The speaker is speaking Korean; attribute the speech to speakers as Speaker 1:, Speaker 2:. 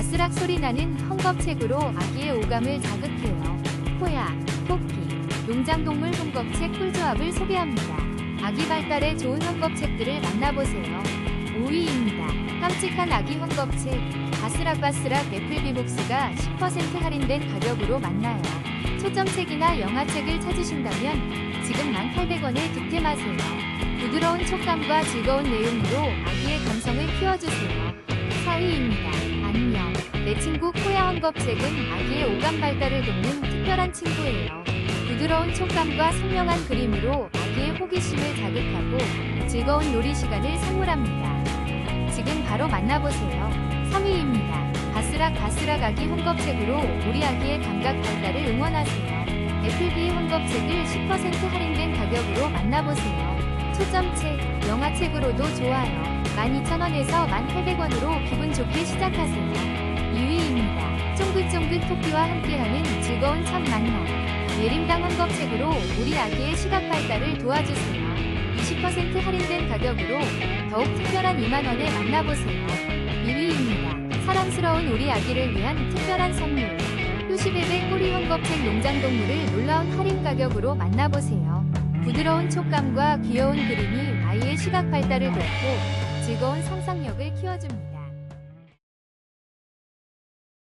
Speaker 1: 바스락 소리 나는 헝겊책으로 아기의 오감을 자극해요. 호야, 토끼, 농장동물 헝겊책 꿀조합을 소개합니다. 아기 발달에 좋은 헝겊책들을 만나보세요. 5위입니다. 깜찍한 아기 헝겊책 바스락바스락 애플비복스가 10% 할인된 가격으로 만나요. 초점책이나 영화책을 찾으신다면 지금 1,800원에 득템하세요. 부드러운 촉감과 즐거운 내용으로 아기의 감성을 키워주세요. 4위입니다. 안녕. 내 친구 코야 헝겊책은 아기의 오감 발달을 돕는 특별한 친구예요. 부드러운 촉감과 선명한 그림으로 아기의 호기심을 자극하고 즐거운 놀이 시간을 선물합니다. 지금 바로 만나보세요. 3위입니다. 바스락 바스락 아기 헝겊책으로 우리 아기의 감각 발달을 응원하세요. 애플비 헝겊책을 10% 할인된 가격으로 만나보세요. 초점책, 영화책으로도 좋아요. 12,000원에서 1,800원으로 기분 좋게 시작하세요. 2위입니다. 쫑긋쫑긋 토끼와 함께하는 즐거운 첫 만남. 예림당 헝겊책으로 우리 아기의 시각 발달을 도와주세요. 20% 할인된 가격으로 더욱 특별한 2만원에 만나보세요. 1위입니다. 사랑스러운 우리 아기를 위한 특별한 선물. 효시베베 꼬리 헝겊책 농장 동물을 놀라운 할인 가격으로 만나보세요. 부드러운 촉감과 귀여운 그림이 아이의 시각 발달을 돕고 즐거운 상상력을 키워줍니다.